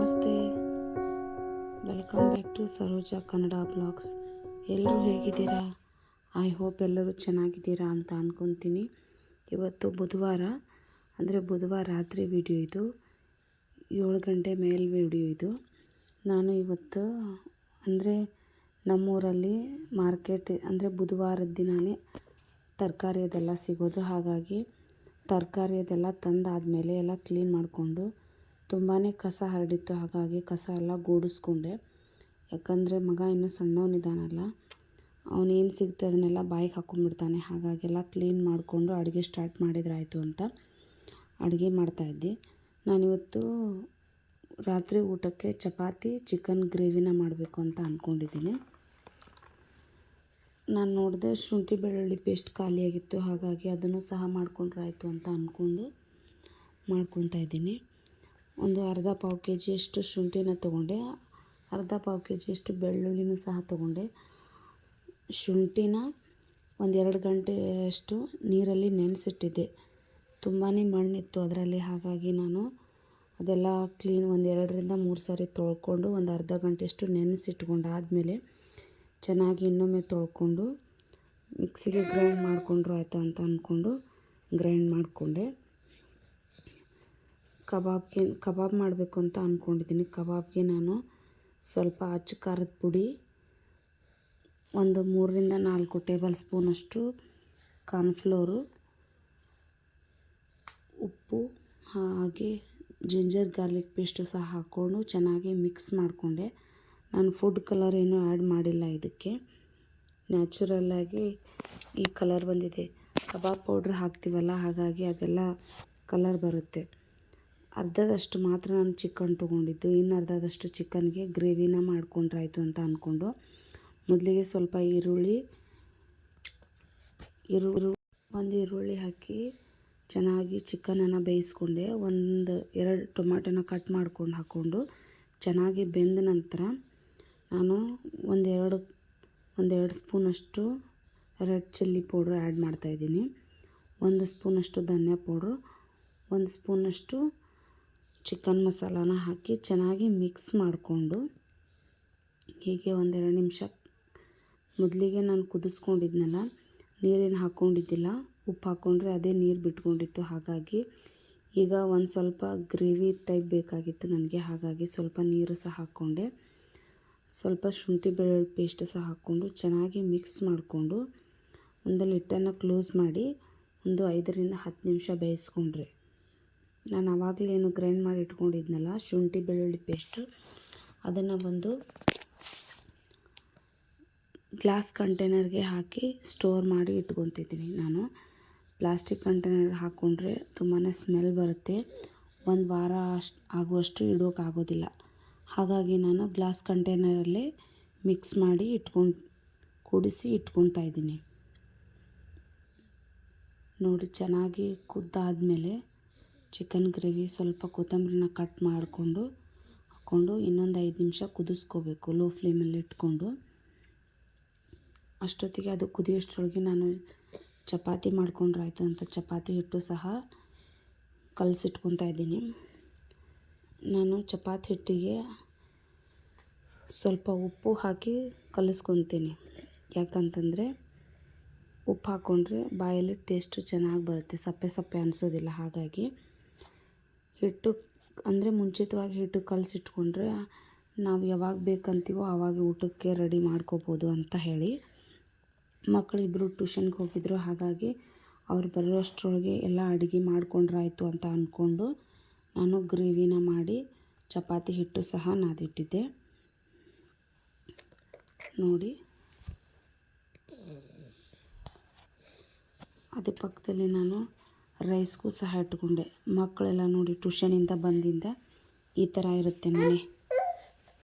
ನಮಸ್ತೆ. Welcome back to Saroja Kannada blogs. ಎಲ್ಲರೂ ಹೇಗಿದ್ದೀರಾ? ಐ ಹೋಪ್ ಎಲ್ಲರೂ ಚೆನ್ನಾಗಿದ್ದೀರಾ ಅಂತ ಅಂದ್ಕೊತೀನಿ ಇವತ್ತು ಬುಧವಾರ, ಅಂದರೆ ಬುಧವಾರ ರಾತ್ರಿ ವಿಡಿಯೋ ಇದು. ಏಳು ಗಂಟೆ ಮೇಲೆ ವಿಡಿಯೋ ಇದು. ನಾನು ಇವತ್ತು, ಅಂದರೆ ನಮ್ಮೂರಲ್ಲಿ ಮಾರ್ಕೆಟ್, ಅಂದರೆ ಬುಧವಾರದ ದಿನವೇ ತರಕಾರಿ ಅದೆಲ್ಲ ಸಿಗೋದು. ಹಾಗಾಗಿ ತರಕಾರಿ ಅದೆಲ್ಲ ತಂದಾದಮೇಲೆ ಎಲ್ಲ ಕ್ಲೀನ್ ಮಾಡಿಕೊಂಡು ತುಂಬಾ ಕಸ ಹರಡಿತ್ತು. ಹಾಗಾಗಿ ಕಸ ಎಲ್ಲ ಗೂಡಿಸ್ಕೊಂಡೆ. ಯಾಕಂದರೆ ಮಗ ಇನ್ನೂ ಸಣ್ಣವನಿದ್ದಾನಲ್ಲ. ಅವನೇನು ಸಿಗುತ್ತೆ ಅದನ್ನೆಲ್ಲ ಬಾಯಿಗೆ ಹಾಗಾಗಿ ಎಲ್ಲ ಕ್ಲೀನ್ ಮಾಡಿಕೊಂಡು ಅಡುಗೆ ಸ್ಟಾರ್ಟ್ ಮಾಡಿದ್ರಾಯಿತು ಅಂತ ಅಡುಗೆ ಮಾಡ್ತಾಯಿದ್ದೆ ನಾನಿವತ್ತು ರಾತ್ರಿ ಊಟಕ್ಕೆ ಚಪಾತಿ ಚಿಕನ್ ಗ್ರೇವಿನ ಮಾಡಬೇಕು ಅಂತ ಅಂದ್ಕೊಂಡಿದ್ದೀನಿ ನಾನು ನೋಡಿದೆ ಶುಂಠಿ ಬೆಳ್ಳುಳ್ಳಿ ಪೇಸ್ಟ್ ಖಾಲಿಯಾಗಿತ್ತು. ಹಾಗಾಗಿ ಅದನ್ನು ಸಹ ಮಾಡಿಕೊಂಡ್ರಾಯಿತು ಅಂತ ಅಂದ್ಕೊಂಡು ಮಾಡ್ಕೊತಾ ಇದ್ದೀನಿ. ಒಂದು ಅರ್ಧ ಪಾವು ಕೆ ಜಿಯಷ್ಟು ಶುಂಠಿನ ತೊಗೊಂಡೆ. ಅರ್ಧ ಪಾವು ಕೆ ಜಿಯಷ್ಟು ಬೆಳ್ಳುಳ್ಳಿನೂ ಸಹ ತೊಗೊಂಡೆ. ಶುಂಠಿನ ಒಂದೆರಡು ಗಂಟೆಯಷ್ಟು ನೀರಲ್ಲಿ ನೆನೆಸಿಟ್ಟಿದ್ದೆ. ತುಂಬಾ ಮಣ್ಣಿತ್ತು ಅದರಲ್ಲಿ. ಹಾಗಾಗಿ ನಾನು ಅದೆಲ್ಲ ಕ್ಲೀನ್ ಒಂದೆರಡರಿಂದ ಮೂರು ಸಾರಿ ತೊಳ್ಕೊಂಡು ಒಂದು ಅರ್ಧ ಗಂಟೆಯಷ್ಟು ನೆನೆಸಿಟ್ಕೊಂಡಾದಮೇಲೆ ಚೆನ್ನಾಗಿ ಇನ್ನೊಮ್ಮೆ ತೊಳ್ಕೊಂಡು ಮಿಕ್ಸಿಗೆ ಗ್ರೈಂಡ್ ಮಾಡಿಕೊಂಡ್ರು ಆಯಿತು ಅಂತ ಅಂದ್ಕೊಂಡು ಗ್ರೈಂಡ್ ಮಾಡಿಕೊಂಡೆ. ಕಬಾಬ್ಗೆ ಕಬಾಬ್ ಮಾಡಬೇಕು ಅಂತ ಅಂದ್ಕೊಂಡಿದ್ದೀನಿ ಕಬಾಬ್ಗೆ ನಾನು ಸ್ವಲ್ಪ ಅಚ್ಚು ಖಾರದ ಪುಡಿ, ಒಂದು ಮೂರರಿಂದ ನಾಲ್ಕು ಟೇಬಲ್ ಸ್ಪೂನಷ್ಟು ಕಾರ್ನ್ಫ್ಲೋರು, ಉಪ್ಪು, ಹಾಗೆ ಜಿಂಜರ್ ಗಾರ್ಲಿಕ್ ಪೇಸ್ಟು ಸಹ ಹಾಕ್ಕೊಂಡು ಚೆನ್ನಾಗಿ ಮಿಕ್ಸ್ ಮಾಡಿಕೊಂಡೆ. ನಾನು ಫುಡ್ ಕಲರ್ ಏನೂ ಆ್ಯಡ್ ಮಾಡಿಲ್ಲ ಇದಕ್ಕೆ. ನ್ಯಾಚುರಲ್ಲಾಗಿ ಈ ಕಲರ್ ಬಂದಿದೆ. ಕಬಾಬ್ ಪೌಡ್ರ್ ಹಾಕ್ತೀವಲ್ಲ, ಹಾಗಾಗಿ ಅದೆಲ್ಲ ಕಲರ್ ಬರುತ್ತೆ. ಅರ್ಧದಷ್ಟು ಮಾತ್ರ ನಾನು ಚಿಕನ್ ತೊಗೊಂಡಿದ್ದು, ಇನ್ನು ಅರ್ಧದಷ್ಟು ಚಿಕನ್ಗೆ ಗ್ರೇವಿನ ಮಾಡ್ಕೊಂಡ್ರಾಯಿತು ಅಂತ ಅಂದ್ಕೊಂಡು ಮೊದಲಿಗೆ ಸ್ವಲ್ಪ ಈರುಳ್ಳಿ ಈರುಳ್ಳಿ, ಒಂದು ಈರುಳ್ಳಿ ಹಾಕಿ ಚೆನ್ನಾಗಿ ಚಿಕನನ್ನು ಬೇಯಿಸ್ಕೊಂಡೆ. ಒಂದು ಎರಡು ಟೊಮಾಟೊನ ಕಟ್ ಮಾಡ್ಕೊಂಡು ಹಾಕ್ಕೊಂಡು ಚೆನ್ನಾಗಿ ಬೆಂದ ನಂತರ ನಾನು ಒಂದೆರಡು ಒಂದೆರಡು ಸ್ಪೂನಷ್ಟು ರೆಡ್ ಚಿಲ್ಲಿ ಪೌಡ್ರ್ ಆ್ಯಡ್ ಮಾಡ್ತಾಯಿದ್ದೀನಿ ಒಂದು ಸ್ಪೂನಷ್ಟು ಧನಿಯಾ ಪೌಡ್ರು, ಒಂದು ಸ್ಪೂನಷ್ಟು ಚಿಕನ್ ಮಸಾಲಾನ ಹಾಕಿ ಚೆನ್ನಾಗಿ ಮಿಕ್ಸ್ ಮಾಡಿಕೊಂಡು ಹೀಗೆ ಒಂದೆರಡು ನಿಮಿಷ ಮೊದಲಿಗೆ ನಾನು ಕುದಿಸ್ಕೊಂಡಿದ್ನಲ್ಲ, ನೀರೇನು ಹಾಕ್ಕೊಂಡಿದ್ದಿಲ್ಲ ಉಪ್ಪು ಹಾಕ್ಕೊಂಡ್ರೆ ಅದೇ ನೀರು ಬಿಟ್ಕೊಂಡಿತ್ತು. ಹಾಗಾಗಿ ಈಗ ಒಂದು ಸ್ವಲ್ಪ ಗ್ರೇವಿ ಟೈಪ್ ಬೇಕಾಗಿತ್ತು ನನಗೆ, ಹಾಗಾಗಿ ಸ್ವಲ್ಪ ನೀರು ಸಹ ಹಾಕ್ಕೊಂಡೆ ಸ್ವಲ್ಪ ಶುಂಠಿ ಬೆಳ್ಳುಳ್ಳಿ ಪೇಸ್ಟ್ ಸಹ ಹಾಕ್ಕೊಂಡು ಚೆನ್ನಾಗಿ ಮಿಕ್ಸ್ ಮಾಡಿಕೊಂಡು ಒಂದು ಲಿಟ್ಟನ್ನು ಕ್ಲೋಸ್ ಮಾಡಿ ಒಂದು ಐದರಿಂದ ಹತ್ತು ನಿಮಿಷ ಬೇಯಿಸ್ಕೊಂಡ್ರೆ ನಾನು ಆವಾಗಲೇ ಏನು ಗ್ರೈಂಡ್ ಮಾಡಿ ಇಟ್ಕೊಂಡಿದ್ನಲ್ಲ, ಶುಂಠಿ, ಬೆಳ್ಳುಳ್ಳಿ ಪೇಸ್ಟು ಅದನ್ನು ಬಂದು ಗ್ಲಾಸ್ ಕಂಟೈನರ್ಗೆ ಹಾಕಿ ಸ್ಟೋರ್ ಮಾಡಿ ಇಟ್ಕೊತಿದ್ದೀನಿ ನಾನು. ಪ್ಲಾಸ್ಟಿಕ್ ಕಂಟೈನರ್ ಹಾಕ್ಕೊಂಡ್ರೆ ತುಂಬಾ ಸ್ಮೆಲ್ ಬರುತ್ತೆ. ಒಂದು ವಾರ ಅಷ್ಟು ಆಗುವಷ್ಟು ಇಡೋಕ್ಕಾಗೋದಿಲ್ಲ ಹಾಗಾಗಿ ನಾನು ಗ್ಲಾಸ್ ಕಂಟೈನರಲ್ಲೇ ಮಿಕ್ಸ್ ಮಾಡಿ ಇಟ್ಕೊಂಡು, ಕುಡಿಸಿ ಇಟ್ಕೊತಾ ಇದ್ದೀನಿ. ನೋಡಿ, ಚೆನ್ನಾಗಿ ಕುದ್ದಾದಮೇಲೆ ಚಿಕನ್ ಗ್ರೇವಿ ಸ್ವಲ್ಪ ಕೊತ್ತಂಬರಿನ ಕಟ್ ಮಾಡಿಕೊಂಡು ಹಾಕ್ಕೊಂಡು ಇನ್ನೊಂದು ಐದು ನಿಮಿಷ ಕುದಿಸ್ಕೋಬೇಕು ಲೋ ಫ್ಲೇಮಲ್ಲಿ ಇಟ್ಕೊಂಡು. ಅಷ್ಟೊತ್ತಿಗೆ ಅದು ಕುದಿಯೋಷ್ಟರೊಳಗೆ ನಾನು ಚಪಾತಿ ಮಾಡ್ಕೊಂಡ್ರಾಯ್ತು ಅಂತ ಚಪಾತಿ ಹಿಟ್ಟು ಸಹ ಕಲಸಿಟ್ಕೊತಾ ಇದ್ದೀನಿ. ನಾನು ಚಪಾತಿ ಹಿಟ್ಟಿಗೆ ಸ್ವಲ್ಪ ಉಪ್ಪು ಹಾಕಿ ಕಲಸ್ಕೊತೀನಿ. ಯಾಕಂತಂದರೆ ಉಪ್ಪು ಹಾಕ್ಕೊಂಡ್ರೆ ಬಾಯಲ್ಲಿ ಟೇಸ್ಟು ಚೆನ್ನಾಗಿ ಬರುತ್ತೆ, ಸಪ್ಪೆ ಸಪ್ಪೆ ಅನಿಸೋದಿಲ್ಲ ಹಾಗಾಗಿ. ಹಿಟ್ಟು ಅಂದರೆ ಮುಂಚಿತವಾಗಿ ಹಿಟ್ಟು ಕಲಸಿಟ್ಕೊಂಡ್ರೆ ನಾವು ಯಾವಾಗ ಬೇಕಂತೀವೋ ಆವಾಗ ಊಟಕ್ಕೆ ರೆಡಿ ಮಾಡ್ಕೋಬೋದು ಅಂತ ಹೇಳಿ ಮಕ್ಕಳಿಬ್ಬರು ಟ್ಯೂಷನ್ಗೆ ಹೋಗಿದ್ರು. ಹಾಗಾಗಿ ಅವ್ರು ಬರೋಷ್ಟರೊಳಗೆ ಎಲ್ಲ ಅಡುಗೆ ಮಾಡಿಕೊಂಡ್ರಾಯ್ತು ಅಂತ ಅಂದ್ಕೊಂಡು ನಾನು ಗ್ರೇವಿನ ಮಾಡಿ ಚಪಾತಿ ಹಿಟ್ಟು ಸಹ ನಾದಿಟ್ಟಿದ್ದೆ. ನೋಡಿ. ಅದೇ ಪಕ್ಕದಲ್ಲಿ ನಾನು ರೈಸ್ಗೂ ಸಹ ಇಟ್ಕೊಂಡೆ. ಮಕ್ಕಳೆಲ್ಲ ನೋಡಿ ಟ್ಯೂಷನಿಂದ ಬಂದಿಂದ ಈ ಥರ ಇರುತ್ತೆ ಮನೆ.